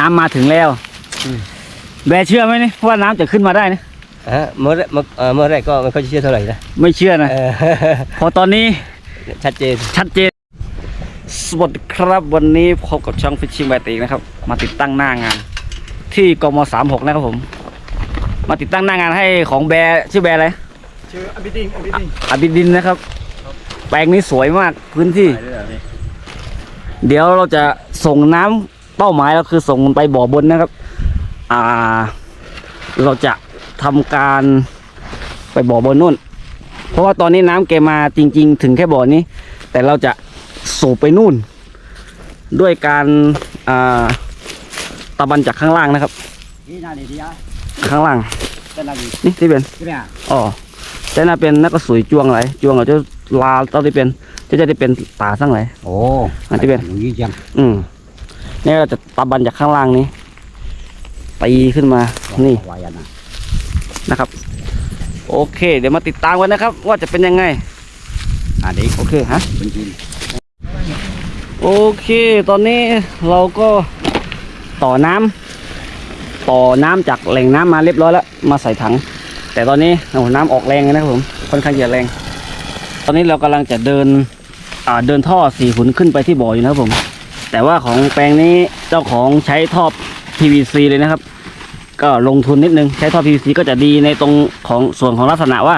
น้ำมาถึงแล้วอืมแบร์เชื่อไหมเนี่ยว่าน้ำจะขึ้นมาได้นะฮะเมื่อเมื่อเอ่อเมื่อแรกก็ไม่ค่อยเชื่อเท่าไหร่นะไม่เชื่อนะเออพอตอนนี้ชัดเจนชัดเจน สวัสดีครับวันนี้พบกับช่องฟิชชิงแบติกนะครับ มาติดตั้งหน้างาน ที่กมสามหกนะครับผม มาติดตั้งหน้างานให้ของแบร์ชื่อแบร์อะไรชื่ออบิดิงอบิดิงอบิดินนะครับ แปลงนี้สวยมากพื้นที่ เดี๋ยวเราจะส่งน้ำ เป้าหมายเราคือส่งไปบ่อบนนะครับ อ่า เราจะทำการไปบ่อบนนู่น เพราะว่าตอนนี้น้ำแกมาจริง ๆ ถึงแค่บ่อนี้ แต่เราจะสูบไปนู่น ด้วยการอ่าตะบันจากข้างล่างนะครับนี่นาดีดีอะข้างล่างเป็นนาดีนี่ที่เป็นเนี่ยอ๋อแต่น่าเป็นนักกระสุยจวงไหลจวงเราจะลาตอนที่เป็นจะจะได้เป็นตาสั่งไหลโอ้อันที่เป็นยี่จังอืม นี่เราจะตะบันจากข้างล่างนี้ตีขึ้นมา นี่นะครับ โอเค เดี๋ยวมาติดตามกันนะครับ ว่าจะเป็นยังไงอ่าดีโอเคฮะโอเค ตอนนี้เราก็ต่อน้ำต่อน้ำจากแหล่งน้ำมาเรียบร้อยแล้ว มาใส่ถัง แต่ตอนนี้โอ้น้ำออกแรงเลยนะครับผมค่อนข้างจะแรง ตอนนี้เรากำลังจะเดินอ่าเดินท่อสี่หุนขึ้นไปที่บ่ออยู่นะครับผม แต่ว่าของแปลงนี้เจ้าของใช้ท่อ PVC เลยนะครับ ก็ลงทุนนิดนึงใช้ท่อ PVC ก็จะดีในตรงของส่วนของลักษณะว่า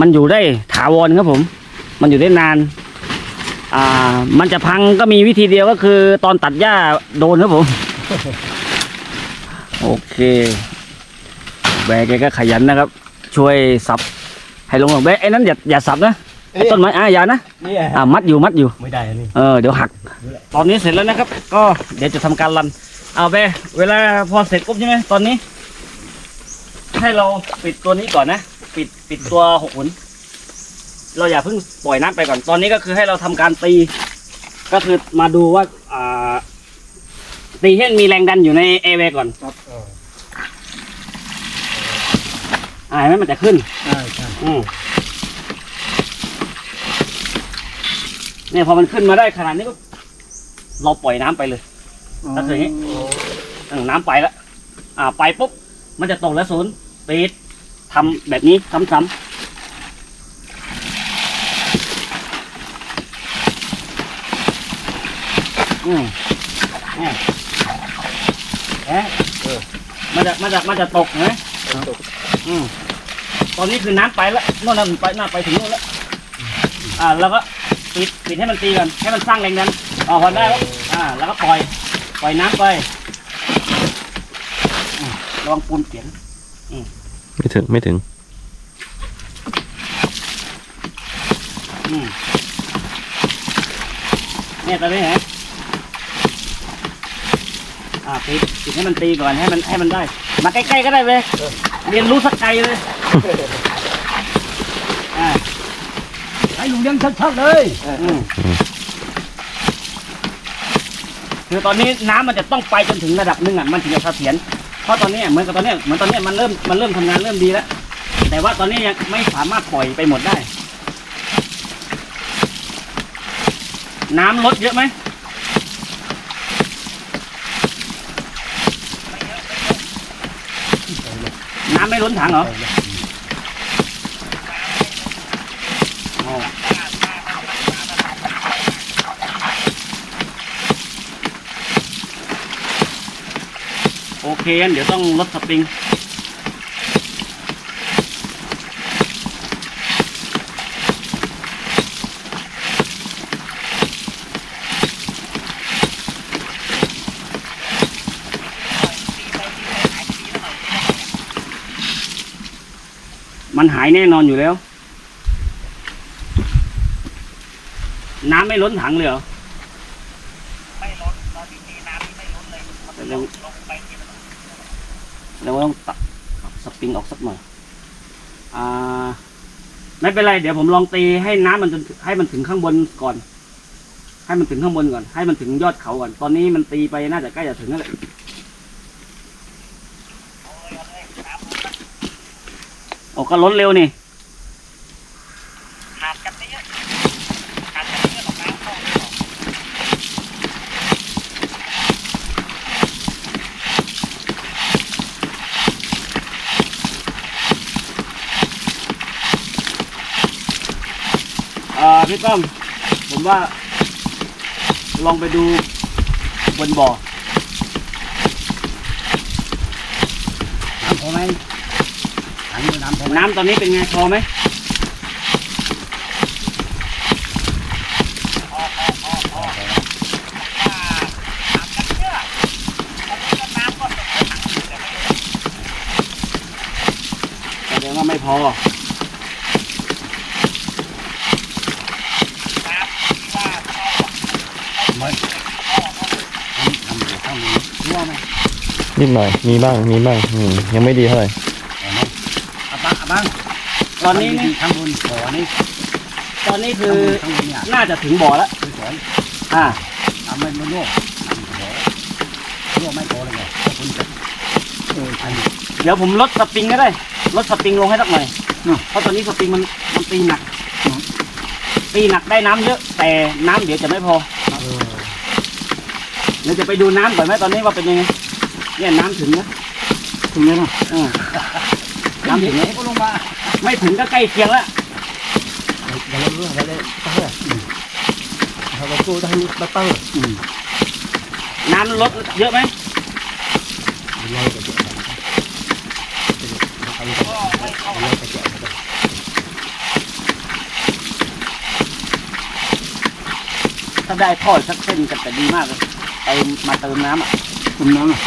มันอยู่ได้ถาวรครับผม มันอยู่ได้นานอ่ามันจะพังก็มีวิธีเดียวก็คือตอนตัดหญ้าโดนครับผม โอเคแบกแกก็ขยันนะครับ ช่วยสับให้ลงหลงแบกไอ้นั้นอย่าอย่าสับนะ ต้นไม้อ่าอย่านะนี่อ่ามัดอยู่มัดอยู่ ไม่ได้อันนี้ เออเดี๋ยวหัก ตอนนี้เสร็จแล้วนะครับ ก็เดี๋ยวจะทำการรัน เอาไปเวลาพอเสร็จปุ๊บใช่ไหมตอนนี้ ให้เราปิดตัวนี้ก่อนนะ ปิดปิดตัวหกหุน เราอย่าเพิ่งปล่อยน้ำไปก่อน ตอนนี้ก็คือให้เราทำการตี ก็คือมาดูว่าอ่าตีให้มีแรงดันอยู่ในเอเวก่อนครับเอออ่าเห็นไหมมันจะขึ้น ใช่ใช่อืม เนี่ยพอมันขึ้นมาได้ขนาดนี้ก็เราปล่อยน้ำไปเลยก็คืออย่างนี้เออน้ำไปแล้วอ่าไปปุ๊บมันจะตกแล้วศูนย์ปิดทำแบบนี้ซ้ำๆอืมเนี่ยเอ๊ะเออมันจะมันจะมันจะตกเห็นไหมอืมตอนนี้คือน้ำไปแล้วโน่นนั่นไปน่าไปถึงโน่นแล้ว อ่า แล้วก็ ปิดปิดให้มันตีกันให้มันสร้างแรงดันอ๋อพอได้แล้วอ่า แล้วก็ปล่อย ปล่อยน้ำไปลองปูนเขียนไม่ถึงไม่ถึง อืมเนี่ยตอนนี้เห็นไหมอ่าปิดปิดให้มันตีก่อนให้มันให้มันได้ มาใกล้ๆก็ได้เลยเรียนรู้สักไกลเลยอ่า ให้ลุงเลี้ยงชัดๆเลยอืมคือตอนนี้น้ำมันจะต้องไปจนถึงระดับหนึ่งอะมันถึงจะเสถียรเพราะตอนนี้เหมือนกับตอนนี้เหมือนตอนนี้มันเริ่มมันเริ่มทำงานเริ่มดีแล้ว แต่ว่าตอนนี้ยังไม่สามารถปล่อยไปหมดได้ น้ำลดเยอะไหมน้ำไม่ล้นถังเหรออ๋อโอเค งั้นเดี๋ยวต้องลดสปริง มันหายแน่นอนอยู่แล้ว น้ำไม่ล้นถังเลยเหรอ ไม่ล้น ตอนนี้น้ำไม่ล้นเลยแล้ว แล้วต้องตัดสปริงออกสักหน่อยอ่าไม่เป็นไร เดี๋ยวผมลองตีให้น้ำมันจนให้มันถึงข้างบนก่อน ให้มันถึงข้างบนก่อน ให้มันถึงยอดเขาก่อน ตอนนี้มันตีไปน่าจะใกล้จะถึงแล้วแหละโอ้ก็ล้นเร็วนี่ พี่ก้อมผมว่า ลองไปดูบนบ่อน้ำพอไหมถังนี้น้ำพอไหมน้ำตอนนี้เป็นไงพอไหมแสดงว่าไม่พอ ไม่ทำอยู่ข้างนี้ รั่วไหมนิดหน่อยมีบ้างมีบ้างอืมยังไม่ดีเท่าไหร่เห็นไหมอะบ้างอะบ้างตอนนี้นี่ข้างบนบ่อนี่ตอนนี้คืข้างอบนข้างบนเนี่ยน่าจะถึงบ่อแล้วสวยอ่าๆทำให้มันรั่วรั่วไม่พอเลยไงเพราะคุณจะเอออันนี้เดี๋ยวผมลดสปริงก็ได้ลดสปริงลงให้สักหน่อยอืมเพราะตอนนี้สปริงมันมันตีหนักอืมตีหนักได้น้ำเยอะ แต่น้ำเดี๋ยวจะไม่พอเออเดี๋ยวจะไปดูน้ำก่อนไหมตอนนี้ว่าเป็นยังไงเนี่ยน้ำถึงนะถึงแล้วนะอ่าน้ำถึงไหมก็ลงมาไม่ถึงก็ใกล้เคียงแล้วเดี๋ยวเราเรื่องอะไรตั้งเลยเราไปกู้ตั้งนี้ตั้งเลยอืมน้ำลดเยอะไหมเราจะเจ็บเราเราจะเจ็บถ้าได้ท่อสักเส้นก็จะดีมากเลย เติมมาเติมน้ำอะคุณน้ำอะ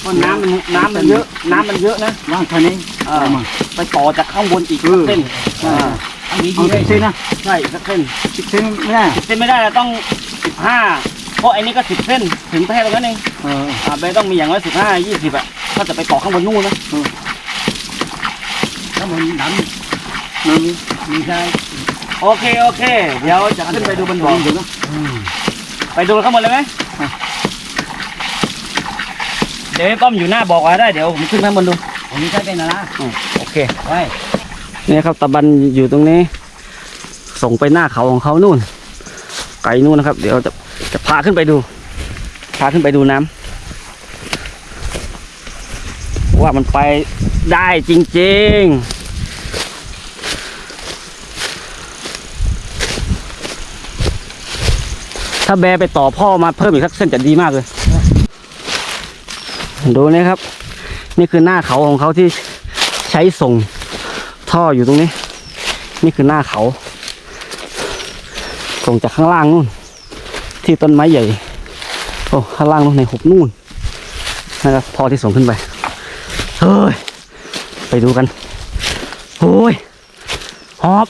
เพราะน้ำมันน้ำมันเยอะ น้ำมันเยอะนะว่างแค่นี้อ่าเอามาไปต่อจากข้างบนอีกสักเส้นอ่าอันนี้ดีเลยสินะใช่สักเส้นสิบเส้นไม่ได้สิบเส้นไม่ได้เราต้องสิบห้าเพราะไอ้นี่ก็สิบเส้นถึงแค่ตรงนั้นเองเอออ่าเบต้องมีอย่างน้อยสิบห้ายี่สิบอะถ้าจะไปต่อข้างบนนู่นนะถ้ามันน้ำน้ำนี้มีใช่โอเคโอเค เดี๋ยวจะขึ้นไปดูบนบ่อเดี๋ยวนะไปดูข้างบนเลยไหม เดี๋ยวให้ป้อมอยู่หน้าบอกได้ เดี๋ยวผมขึ้นข้างบนดู ผมมีใช่เป็นนะนะโอเคไว้นี่ครับตะบันอยู่ตรงนี้ ส่งไปหน้าเขาของเขานู่น ไกลนู่นนะครับ เดี๋ยวจะจะพาขึ้นไปดู พาขึ้นไปดูน้ำว่ามันไปได้จริง ๆ ถ้าแบไปต่อพ่อมาเพิ่มอีกสักเส้นจะดีมากเลย ดูนี่ครับ นี่คือหน้าเขาของเขาที่ใช้ส่งท่ออยู่ตรงนี้ นี่คือหน้าเขาส่งจากข้างล่างนู่น ที่ต้นไม้ใหญ่ โอ้ข้างล่างนู่นในหุบนู่นนะครับท่อที่ส่งขึ้นไปเฮ้ยไปดูกันโอ้ยหอบ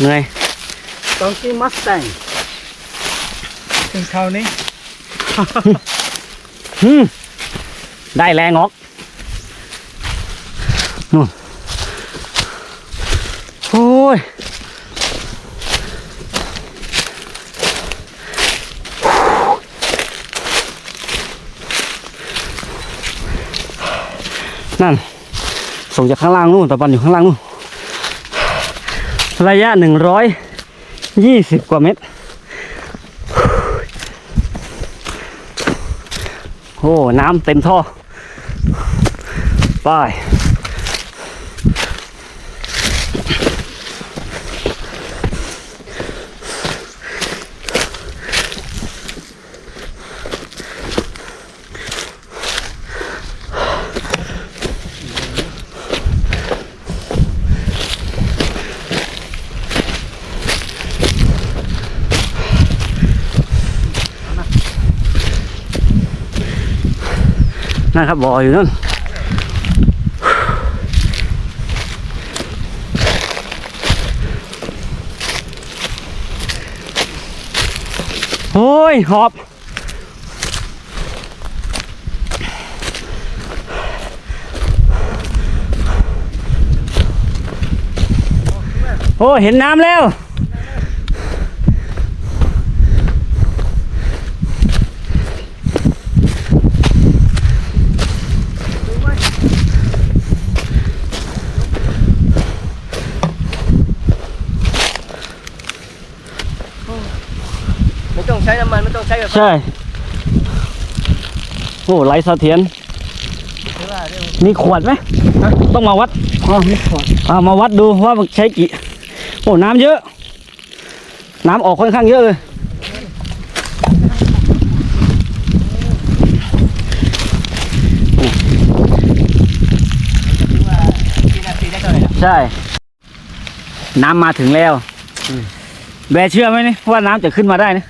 เหนื่อย ตองกี้มัสแตงถึงเขานี้ฮึมได้แรงออกนู่นโอ้ยนั่น ส่งจากข้างล่างนู่นตะบันอยู่ข้างล่างนู่นระยะหนึ่งร้อย ยี่สิบกว่าเมตรโอ้ น้ำเต็มท่อ ไป นั่นครับบ่ออยู่นั่นโอ้ยหอบโอ้เห็นน้ำแล้ว ไม่ต้องใช้น้ำมันไม่ ต้องใช้แบบใช่ โอ้ไหลเสถียรมีขวดไหมต้องมาวัดอ๋อมีขวดเอามาวัดดูว่ามันใช้กี่ โอ้น้ำเยอะ น้ำออกค่อนข้างเยอะเลยที่นาทีได้เท่าไหร่ละใช่ น้ำมาถึงแล้ว แบร์เชื่อไหมนี่ว่าน้ำจะขึ้นมาได้นะ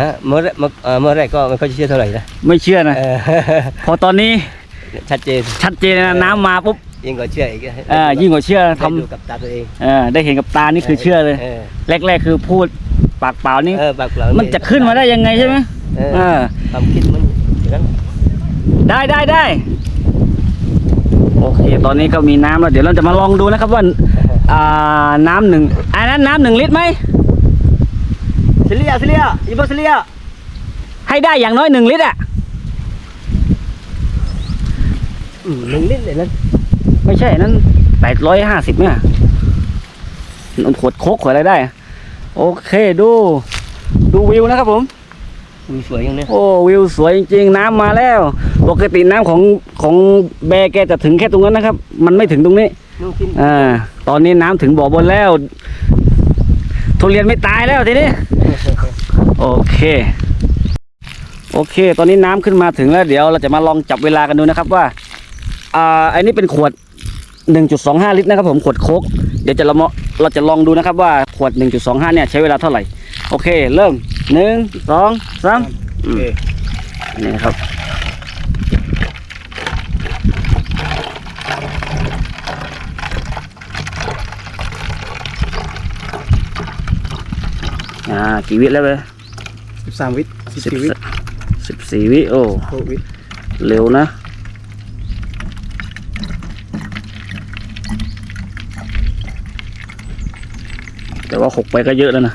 ฮะเมื่อแรกเมื่อเอ่อเมื่อแรกก็ไม่ค่อยเชื่อเท่าไหร่นะไม่เชื่อนะ เออ พอตอนนี้ชัดเจน ชัดเจนนะน้ำมาปุ๊บยิ่งกว่าเชื่ออีกเออยิ่งกว่าเชื่อได้ทำดูกับตาตัวเองเออได้เห็นกับตานี่คือเชื่อเลยเออแรก ๆ คือพูดปากเปล่านี่เออปากเปล่ามันจะขึ้นมาได้ยังไงใช่ไหมเออเออความคิดมันอย่างนั้นได้ได้ได้โอเค ตอนนี้ก็มีน้ำแล้วเดี๋ยวเราจะมาลองดูนะครับว่าอ่าน้ำหนึ่งอันนั้นน้ำหนึ่งลิตรไหม เสลียเสลียอีโบเสลียให้ได้อย่างน้อยหนึ่งลิตรอะอืมหนึ่งลิตรเลยนั้นไม่ใช่นั้นแปดร้อยห้าสิบเนี่ยมันขวดโคกขวดอะไรได้อะโอเคดู ดูวิวนะครับผมดูสวยอย่างเนี้ยโอ้วิวสวยจริงๆน้ำมาแล้ว ปกติน้ำของของแบร์แกจะถึงแค่ตรงนั้นนะครับ มันไม่ถึงตรงนี้นุ่งกินอ่าตอนนี้น้ำถึงบ่อบนแล้วทุเรียนไม่ตายแล้วทีนี้ โอเค โอเค ตอนนี้น้ำขึ้นมาถึงแล้วเดี๋ยวเราจะมาลองจับเวลากันดูนะครับว่า อ่าอันนี้เป็นขวด 1.25 ลิตรนะครับผมขวดโค้กเดี๋ยวจะเรามาเราจะลองดูนะครับว่าขวด 1.25 เนี่ยใช้เวลาเท่าไหร่ โอเค เริ่มหนึ่งสองสามอืมนี่นะครับอ่ากี่วิแล้วเลย สิบสามวิสิบสิบสี่วิสิบสี่วิโอ้หกวิเร็วนะแต่ว่าหกไปก็เยอะแล้วนะ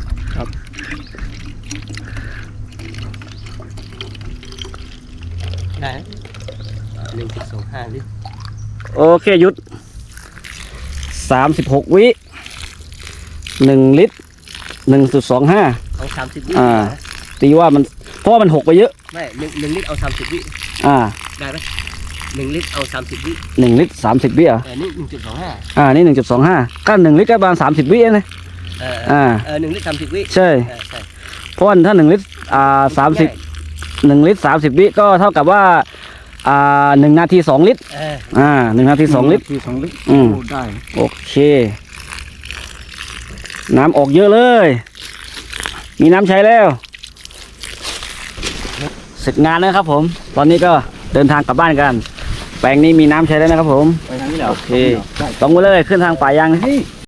ได้หนึ่งจุดสองห้าลิตรโอเคหยุดสามสิบหกวิหนึ่งลิตรหนึ่งจุดสองห้าเอาสามสิบวิอ่า ตีว่ามันเพราะว่ามันหกไปเยอะ ไม่หนึ่งหนึ่งลิตรเอาสามสิบวิอ่าได้ไหมหนึ่งลิตรเอาสามสิบวิหนึ่งลิตรสามสิบวิอะเออนี่หนึ่งจุดสองห้าอ่านี่หนึ่งจุดสองห้าก็หนึ่งลิตรก็ประมาณสามสิบวิเองนะเอออ่า เออหนึ่งลิตรสามสิบวิใช่ เออใช่เพราะว่าถ้าหนึ่งลิตรอ่าสามสิบหนึ่งลิตรสามสิบวิก็เท่ากับว่าอ่าหนึ่งนาทีสองลิตรเอออ่าหนึ่งนาทีสองลิตร ทีสองลิตรอืม โได้โอเค น้ำออกเยอะเลย มีน้ำใช้แล้วเส ร็จงานแล้วครับผม ตอนนี้ก็เดินทางกลับบ้านกัน แปลงนี้มีน้ำใช้แล้วนะครับผม ไปทางนี้เหรอโอเคต้องไปเลยขึ้นทางป่ายางนะ